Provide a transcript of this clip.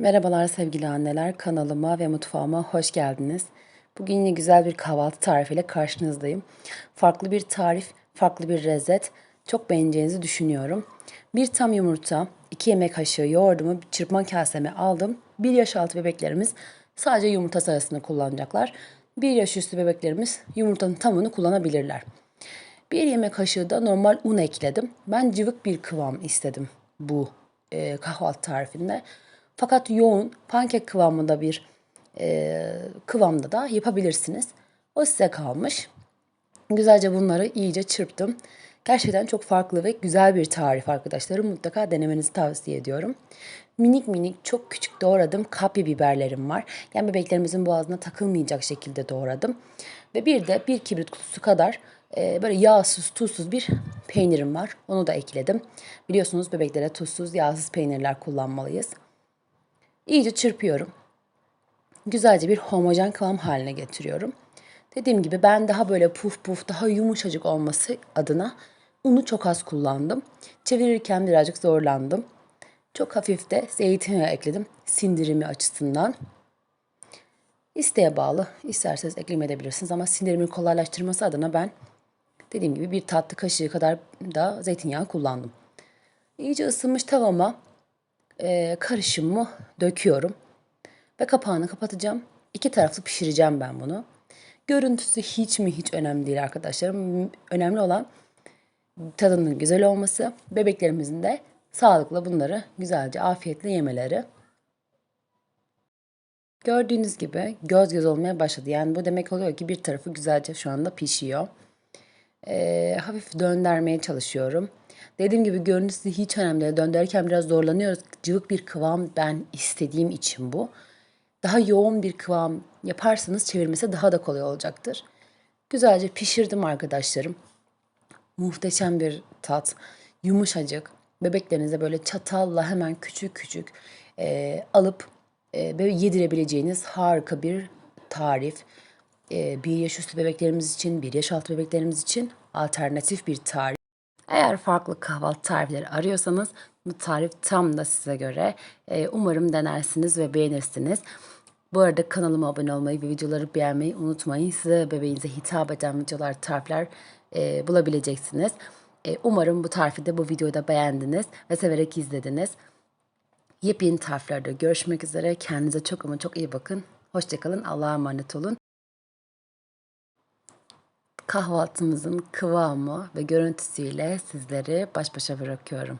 Merhabalar sevgili anneler, kanalıma ve mutfağıma hoş geldiniz. Bugün yine güzel bir kahvaltı tarifiyle karşınızdayım. Farklı bir tarif, farklı bir lezzet. Çok beğeneceğinizi düşünüyorum. Bir tam yumurta, 2 yemek kaşığı yoğurdumu çırpma kaseme aldım. 1 yaş altı bebeklerimiz sadece yumurta sarısını kullanacaklar. 1 yaş üstü bebeklerimiz yumurtanın tamını kullanabilirler. Bir yemek kaşığı da normal un ekledim. Ben cıvık bir kıvam istedim bu e, kahvaltı tarifinde. Fakat yoğun pankek kıvamında bir e, kıvamda da yapabilirsiniz. O size kalmış. Güzelce bunları iyice çırptım. Gerçekten çok farklı ve güzel bir tarif arkadaşlarım. Mutlaka denemenizi tavsiye ediyorum. Minik minik çok küçük doğradım kapya biberlerim var. Yani bebeklerimizin boğazına takılmayacak şekilde doğradım. Ve bir de bir kibrit kutusu kadar e, böyle yağsız tuzsuz bir peynirim var. Onu da ekledim. Biliyorsunuz bebeklere tuzsuz yağsız peynirler kullanmalıyız. İyice çırpıyorum. Güzelce bir homojen kıvam haline getiriyorum. Dediğim gibi ben daha böyle puf puf, daha yumuşacık olması adına unu çok az kullandım. Çevirirken birazcık zorlandım. Çok hafif de zeytinyağı ekledim sindirimi açısından. İsteğe bağlı. İsterseniz eklemeyebilirsiniz ama sindirimi kolaylaştırması adına ben dediğim gibi bir tatlı kaşığı kadar da zeytinyağı kullandım. İyice ısınmış tavama e, karışımımı döküyorum. Ve kapağını kapatacağım. İki taraflı pişireceğim ben bunu. Görüntüsü hiç mi hiç önemli değil arkadaşlarım. Önemli olan tadının güzel olması. Bebeklerimizin de sağlıklı bunları güzelce afiyetle yemeleri. Gördüğünüz gibi göz göz olmaya başladı. Yani bu demek oluyor ki bir tarafı güzelce şu anda pişiyor. Ee, hafif döndürmeye çalışıyorum. Dediğim gibi görüntüsü hiç önemli değil. Döndürürken biraz zorlanıyoruz. Cıvık bir kıvam ben istediğim için bu. Daha yoğun bir kıvam yaparsanız çevirmesi daha da kolay olacaktır. Güzelce pişirdim arkadaşlarım. Muhteşem bir tat. Yumuşacık. Bebeklerinize böyle çatalla hemen küçük küçük e, alıp e, yedirebileceğiniz harika bir tarif. E, bir yaş üstü bebeklerimiz için, bir yaş altı bebeklerimiz için alternatif bir tarif. Eğer farklı kahvaltı tarifleri arıyorsanız bu tarif tam da size göre. Ee, umarım denersiniz ve beğenirsiniz. Bu arada kanalıma abone olmayı ve videoları beğenmeyi unutmayın. Size bebeğinize hitap eden videolar, tarifler e, bulabileceksiniz. E, umarım bu tarifi de bu videoda beğendiniz ve severek izlediniz. Yepyeni tariflerde görüşmek üzere. Kendinize çok ama çok iyi bakın. Hoşçakalın. Allah'a emanet olun kahvaltımızın kıvamı ve görüntüsüyle sizleri baş başa bırakıyorum.